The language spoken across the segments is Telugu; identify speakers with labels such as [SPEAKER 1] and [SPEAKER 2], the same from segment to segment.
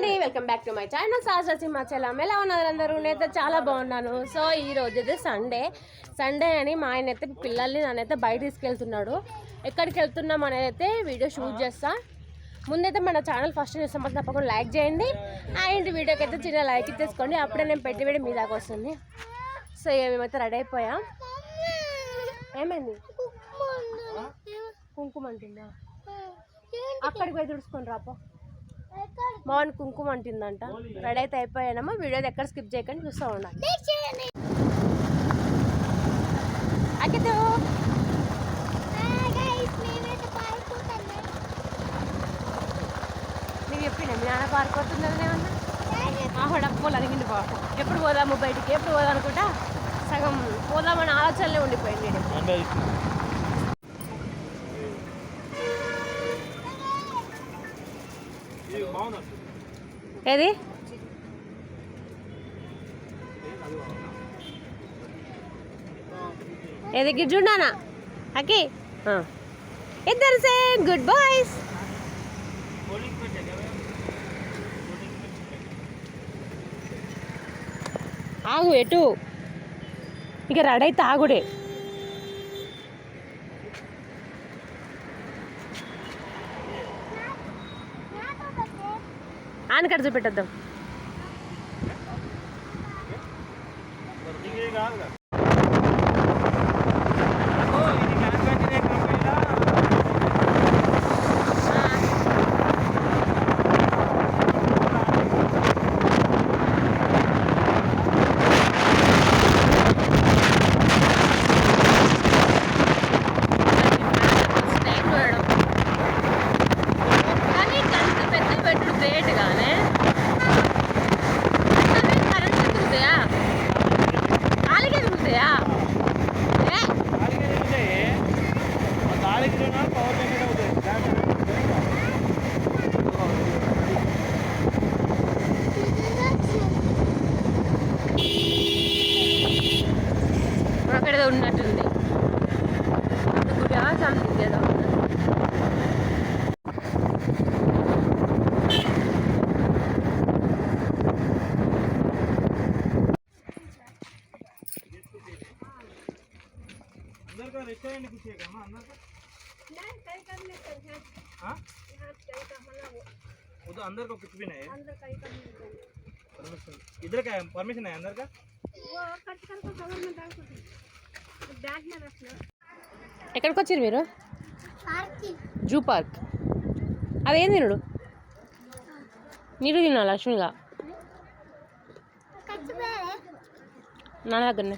[SPEAKER 1] అండి welcome back to my channel సాజా Simhachalam ఎలా ఉన్నారు అందరూ? నేనైతే చాలా బాగున్నాను. సో ఈ రోజు అయితే సండే సండే అని మా ఆయన అయితే పిల్లల్ని నన్నైతే బయట తీసుకెళ్తున్నాడు. ఎక్కడికి వెళ్తున్నాం అనేది అయితే వీడియో షూట్ చేస్తా. ముందైతే మన ఛానల్ ఫస్ట్ చూస్తాం తప్పకుండా లైక్ చేయండి. అండ్ వీడియోకి అయితే చిన్న లైక్ ఇచ్చేసుకోండి. అప్పుడే నేను పెట్టి వీడియో మీ దాకా వస్తుంది. సో ఇక మేమైతే రెడీ అయిపోయాం. ఏమైంది? కుంకుమ అంటుందా. అక్కడికి పోయి తుడుచుకొని రాపో మోహన్ కుంకుమ అంటుందంట. రెడీ అయితే అయిపోయానమ్మా. వీడియో ఎక్కడ స్కిప్ చేయకండి చూస్తూ ఉండాలి అక్కితో. నీకు చెప్పిన మీ నాన్న పార్క్ ఏమన్నా? డబ్బులు అడిగింది పాపం ఎప్పుడు పోదాము బయటికి? ఎప్పుడు పోదాం అనుకుంటా సగం పోదామని ఆలోచనలే ఉండిపోయింది ఏది ఏది గిడ్జుండానా అకి ఇద్దరు సే గుడ్ బాయ్స్ ఆగు ఎటు ఇక రెడీ అయితే ఆగుడే ఆనకడ చూపెట్టద్దాం. కానీ పెద్ద గ్రేట్
[SPEAKER 2] अंदर का रेस्टोरेंट कुछ है क्या अंदर का हाँ वो तो अंदर का कुछ भी नहीं है परमिशन इधर का परमिशन है अंदर का
[SPEAKER 1] ఎక్కడికి వచ్చారు మీరు జూ పార్క్ అదేం తినడు నీరు తిన్నా లక్ష్మిగా నాన్న దగ్గరనే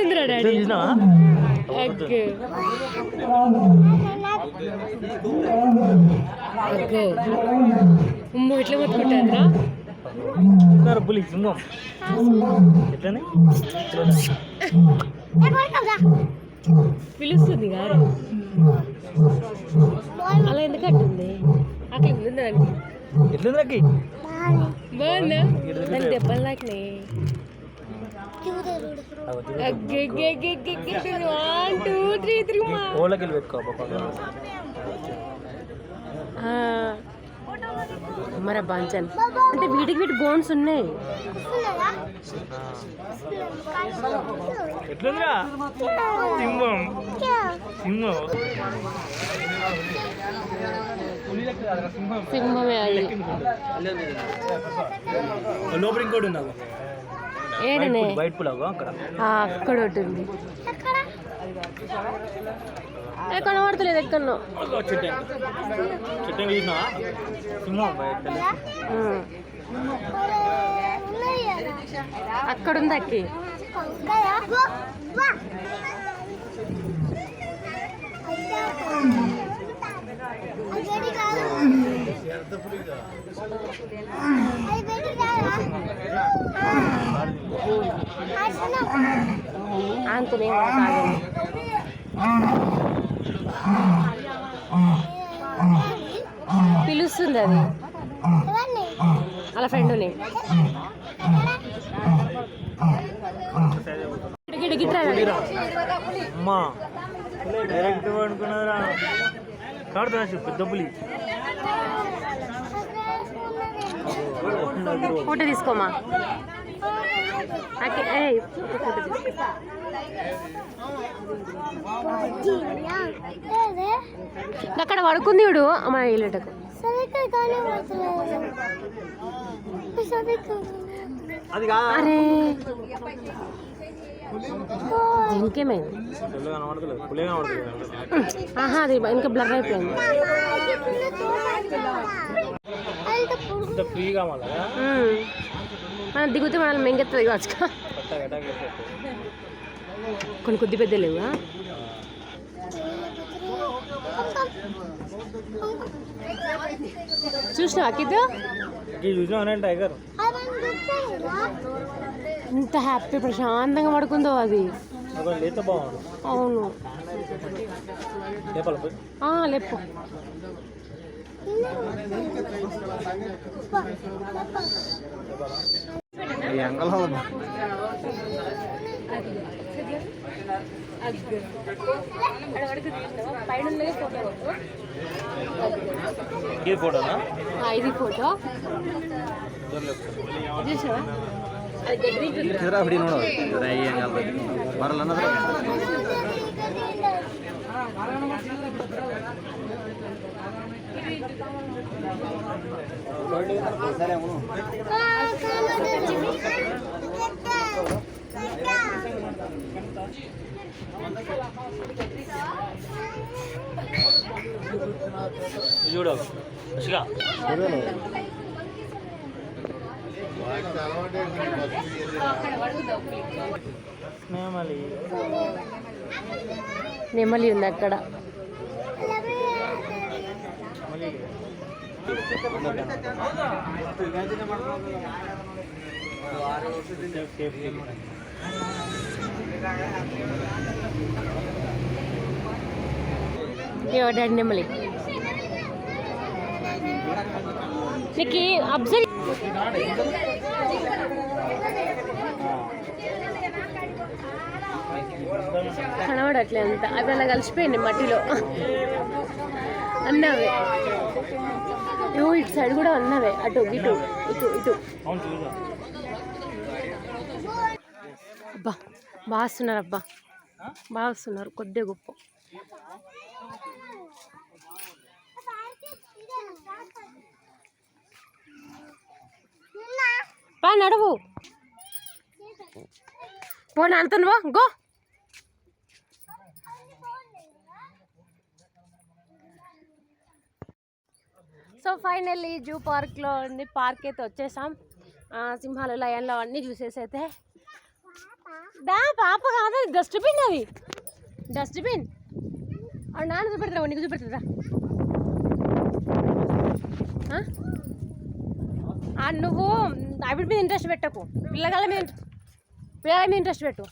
[SPEAKER 1] ముత్తుకుంటుందిరా డాడీ అగ్గు అగ్గు అమ్మో ఇట్లా ముత్తుకుంటారా
[SPEAKER 2] పులి సింగం ఎట్లనే
[SPEAKER 1] పిలుస్తుంది గారు అలా ఎందుకు అంటుంది అక్కడ ఉంది దానికి
[SPEAKER 2] ఎట్లుంది నాకి
[SPEAKER 1] బాగుందా దానికి దెబ్బలు నాకినాయి వన్ టూ త్రీ త్రీ
[SPEAKER 2] ఓళ్ళకి పెట్టుకో
[SPEAKER 1] మరి బాంచన్ అంటే వీటికి వీటి బోన్స్ ఉన్నాయి
[SPEAKER 2] ఎట్లుందిరా సింహం సింహం
[SPEAKER 1] సింహమే అది
[SPEAKER 2] లోపల ఇంకోటి ఉన్నావు
[SPEAKER 1] ఏడనే?
[SPEAKER 2] అక్కడ.
[SPEAKER 1] ఆ, అక్కడ ఒకటి ఉంది. ఎక్కడో?
[SPEAKER 2] చెట్టు. చెట్టు చూసినా సింహం బయట
[SPEAKER 1] అక్కడ? ఉంది అక్కి. ఆంకునే పిలుస్తుంది అది. వాళ్ళ ఫ్రెండ్ని.
[SPEAKER 2] అమ్మా. డైరెక్ట్ అనుకున్నారా కాడుతున్నా చెప్పు పులి.
[SPEAKER 1] ఫోటో తీసుకోమా? అక్కడ పడుకుంది చూడు మన ఇల్లుటకు అరే. ఇంకేమైంది? ఆహా అది ఇంకా బ్లర్ అయిపోయింది.
[SPEAKER 2] ఫ్రీగా.
[SPEAKER 1] మనం దిగుతే మనల్ని మెంగెత్తది కావచ్చు కొన్ని కొద్ది పెద్ద లేవుగా చూసినావా కిద్దు
[SPEAKER 2] టైగర్.
[SPEAKER 1] ఎంత హ్యాపీ ప్రశాంతంగా పడుకుందో అది. అవును.
[SPEAKER 2] లేపాలి? పోయి
[SPEAKER 1] ఆ, లేపు
[SPEAKER 2] ఇది ఫోటోనా
[SPEAKER 1] ఇది ఫోటో చూసావా అది గడ్డి తింటుంది.
[SPEAKER 3] ಅಪ್ಪಡಿ ನೋಡು ಬರಲ್ಲ ಅನ್ನೋದ್ರ
[SPEAKER 2] ఇది చూడు మంచిగా స్నేహమలి
[SPEAKER 1] నెమలి ఉంది అక్కడ. డాడీ మళ్ళీ నీకు అబ్జర్వ్ కనబడట్లే అంత. అవి అలా కలిసిపోయింది మట్టిలో. అన్నవి. నువ్వు ఇటు సైడ్ కూడా ఉన్నవే. అటు ఇటు ఇటు ఇటు. అబ్బా బాగా వస్తున్నారు అబ్బా బాగా వస్తున్నారు కొద్దిగా గొప్ప. బా నడువు. పో నాతో గో. సో ఫైనల్లీ జూ పార్క్లో ఉండి పార్క్ అయితే వచ్చేసాం సింహాలు లయన్లు అన్నీ చూసేసి అయితే. దా పాప కాదు డస్ట్బిన్ అది. డస్ట్బిన్. ఆ నాన్న చూపెడతారా నీకు చూపెడతారా? నువ్వు అవిటి మీద ఇంట్రెస్ట్ పెట్టకు. పిల్లగాళ్ళ మీద పిల్లల మీద ఇంట్రెస్ట్ పెట్టు.